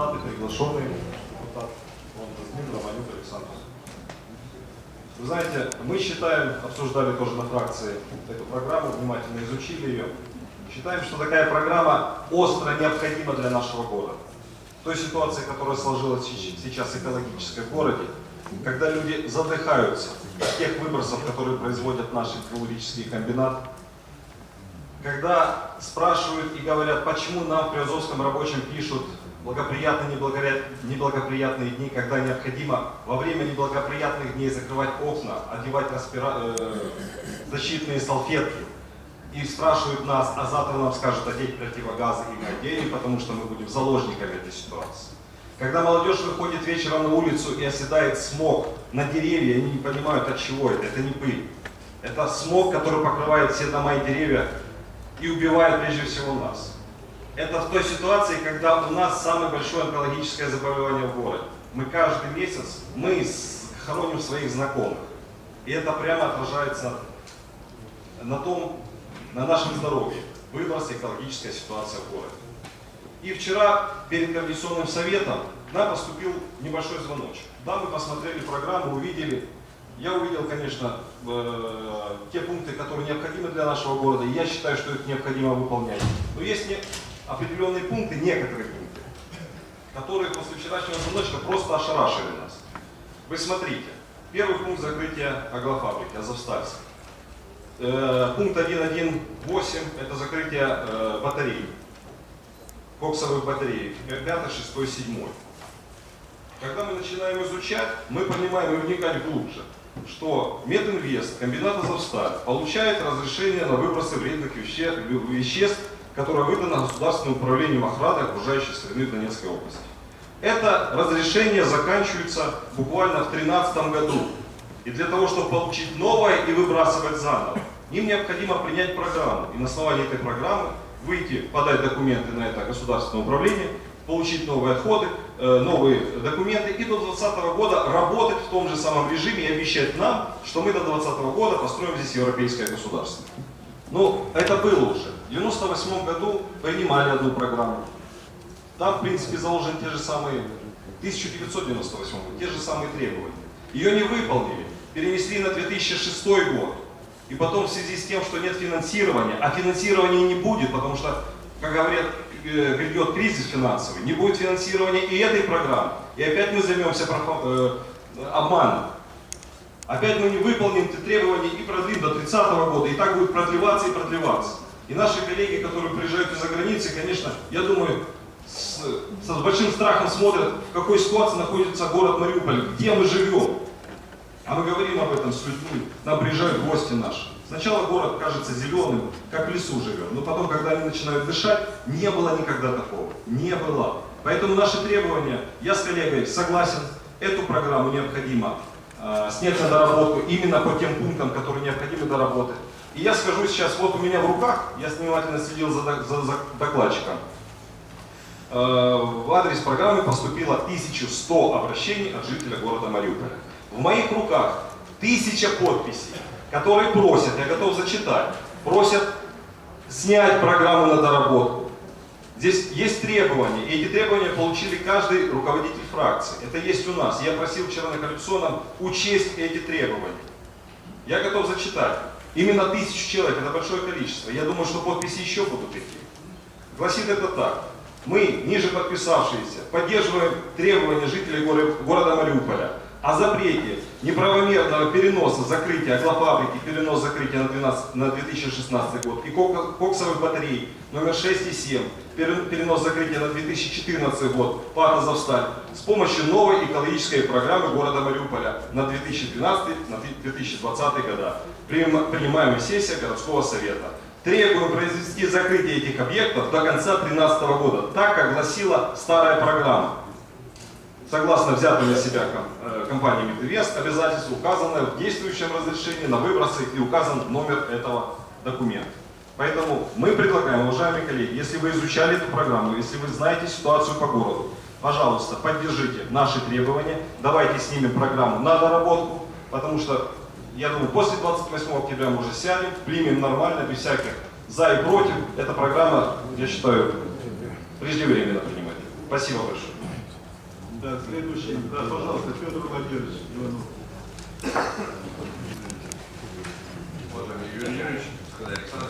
депутаты, приглашенные депутаты, вон Казмин, Романюк, Александр. Вы знаете, мы считаем, обсуждали тоже на фракции эту программу, внимательно изучили ее, считаем, что такая программа остро необходима для нашего города. В той ситуации, которая сложилась сейчас экологической в городе, когда люди задыхаются от тех выбросов, которые производят наши металлургические комбинаты, когда спрашивают и говорят, почему нам в Приазовском рабочем пишут благоприятные, неблагоприят- неблагоприятные дни, когда необходимо во время неблагоприятных дней закрывать окна, одевать распира- э, защитные салфетки. И спрашивают нас, а завтра нам скажут одеть противогазы, и мы оденем, потому что мы будем заложниками этой ситуации. Когда молодежь выходит вечером на улицу и оседает смог на деревья, они не понимают, от чего это. Это не пыль. Это смог, который покрывает все дома и деревья и убивает прежде всего нас. Это в той ситуации, когда у нас самое большое онкологическое заболевание в городе. Мы каждый месяц, мы хороним своих знакомых. И это прямо отражается на том, на нашем здоровье. Выброс экологическая ситуация в городе. И вчера перед координационным советом нам поступил небольшой звоночек. Да, мы посмотрели программу, увидели. Я увидел, конечно, э, те пункты, которые необходимы для нашего города, и я считаю, что их необходимо выполнять. Но есть не- определенные пункты, некоторые пункты, которые после вчерашнего звоночка просто ошарашили нас. Вы смотрите, первый пункт закрытия аглофабрики, Азовстальск. Э, Пункт 1.1.8 это закрытие э, батарей коксовых батарей, 5, 6, 7. Когда мы начинаем изучать, мы понимаем и вникать глубже, что Мединвест, комбинат Азовсталь, получает разрешение на выбросы вредных веще- веществ, которое выдано Государственным управлением охраны окружающей среды Донецкой области. Это разрешение заканчивается буквально в 2013 году. И для того, чтобы получить новое и выбрасывать заново, им необходимо принять программу. И на основании этой программы выйти, подать документы на это государственное управление, получить новые отходы, э, новые документы и до 2020 года работать в том же самом режиме и обещать нам, что мы до 2020 года построим здесь европейское государство. Ну, это было уже. В 1998 году принимали одну программу. Там, в принципе, заложены те же самые, 1998 год, те же самые требования. Ее не выполнили, перенесли на 2006 год. И потом в связи с тем, что нет финансирования, а финансирования не будет, потому что, как говорят, э, грядет кризис финансовый, не будет финансирования и этой программы. И опять мы займемся э, обманом. Опять мы не выполним эти требования и продлим до 30 года, и так будет продлеваться и продлеваться. И наши коллеги, которые приезжают из-за границы, конечно, я думаю, с, с большим страхом смотрят, в какой ситуации находится город Мариуполь, где мы живем. А мы говорим об этом с людьми, нам приезжают гости наши. Сначала город кажется зеленым, как в лесу живем, но потом, когда они начинают дышать, не было никогда такого. Не было. Поэтому наши требования, я с коллегой согласен, эту программу необходимо снять на доработку именно по тем пунктам, которые необходимы доработать. И я скажу сейчас, вот у меня в руках, я внимательно следил за, за- за докладчиком, Э, в адрес программы поступило 1100 обращений от жителя города Мариуполя. В моих руках 1000 подписей, которые просят, я готов зачитать, просят снять программу на доработку. Здесь есть требования, и эти требования получили каждый руководитель фракции. Это есть у нас. Я просил вчера на коалиционном учесть эти требования. Я готов зачитать. Именно тысячу человек, это большое количество. Я думаю, что подписи еще будут идти. Гласит это так. Мы, ниже подписавшиеся, поддерживаем требования жителей горо- города Мариуполя о запрете неправомерного переноса закрытия аглофабрики, перенос закрытия на, 12 на 2016 год и кок- коксовых батарей номер 6 и 7, пере- перенос закрытия на 2014 год по Азовсталь с помощью новой экологической программы города Мариуполя на 2012-2020 года. Приним- Принимаемая сессия городского совета. Требуем произвести закрытие этих объектов до конца 2013 года, так как гласила старая программа. Согласно взятой на себя э, компанией Мединвест, обязательство указанное в действующем разрешении на выбросы и указан номер этого документа. Поэтому мы предлагаем, уважаемые коллеги, если вы изучали эту программу, если вы знаете ситуацию по городу, пожалуйста, поддержите наши требования, давайте снимем программу на доработку, потому что, я думаю, после 28 октября мы уже сядем, примем нормально, без всяких за и против. Эта программа, я считаю, преждевременно принимать. Спасибо большое. Так, следующий. Да, пожалуйста, Петр Владимирович Иванов. Уважаемый Юрий Юрьевич,